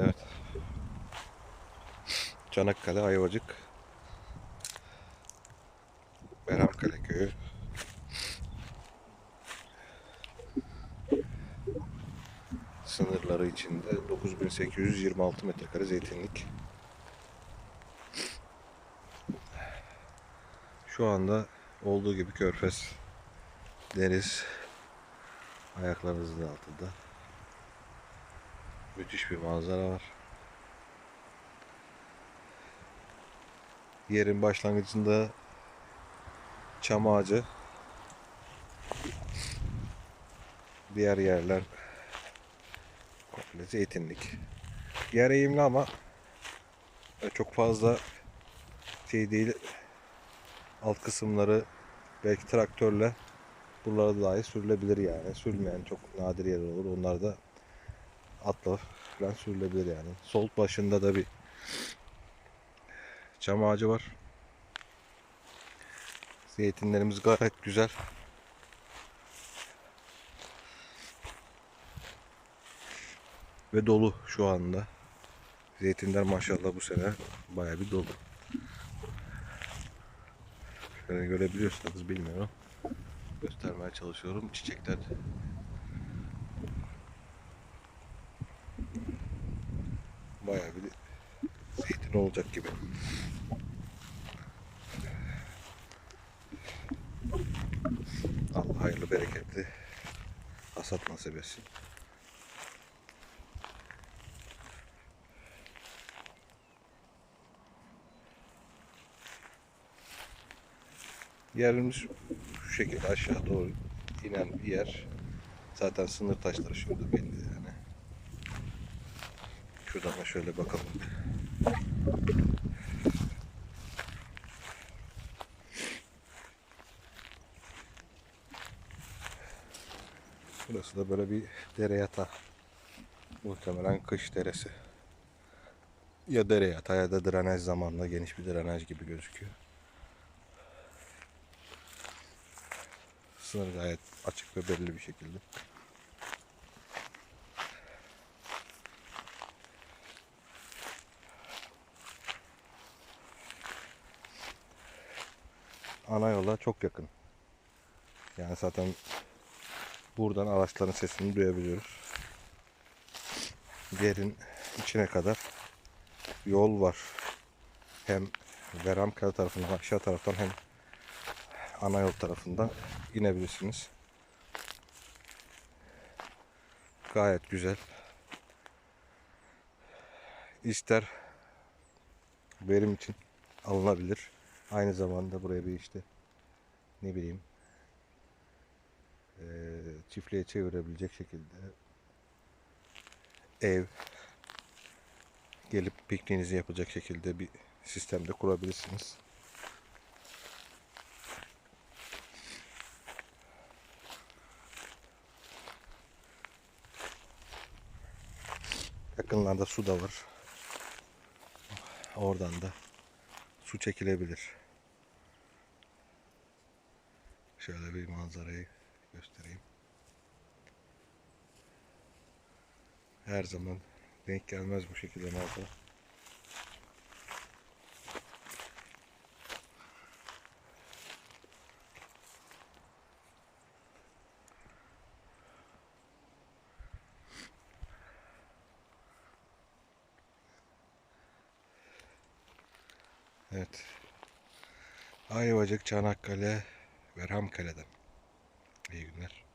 Evet. Çanakkale, Ayvacık. Berhamkale köyü. Sınırları içinde 9826 metrekare zeytinlik. Şu anda olduğu gibi körfez, deniz ayaklarınızın altında. Müthiş bir manzara var. Yerin başlangıcında çam ağacı. Diğer yerler komple zeytinlik. Yer eğimli ama çok fazla şey değil. Alt kısımları belki traktörle buralara dahi sürülebilir yani. Sürülmeyen çok nadir yer olur. Onlar da atla falan sürülebilir yani. Sol başında da bir çam ağacı var. Zeytinlerimiz gayet güzel. Ve dolu şu anda. Zeytinler maşallah bu sene bayağı bir dolu. Şöyle görebiliyorsanız bilmiyorum. Göstermeye çalışıyorum. Çiçekler bayağı bir zeytin olacak gibi. Allah hayırlı bereketli hasat nasip etsin. Yerimiz şu şekilde aşağı doğru inen bir yer. Zaten sınır taşları şurada belli yani. Şuradan da şöyle bakalım. Burası da böyle bir dere yatağı. Muhtemelen kış deresi. Ya dere yatağı ya da drenaj zamanla geniş bir drenaj gibi gözüküyor. Sınır gayet açık ve belli bir şekilde. Ana yola çok yakın. Yani zaten buradan araçların sesini duyabiliyoruz. Yerin içine kadar yol var. Hem Veramkale tarafından aşağı taraftan hem ana yol tarafından inebilirsiniz. Gayet güzel. İster verim için alınabilir. Aynı zamanda buraya bir işte ne bileyim eee, çiftliğe çevirebilecek şekilde ev gelip pikniğinizi yapacak şekilde bir sistemde kurabilirsiniz. Yakınlarda su da var. Oradan da su çekilebilir. Şöyle bir manzarayı göstereyim. Her zaman denk gelmez bu şekilde manzara. Evet. Ayvacık, Çanakkale, Verhamkale'den. İyi günler.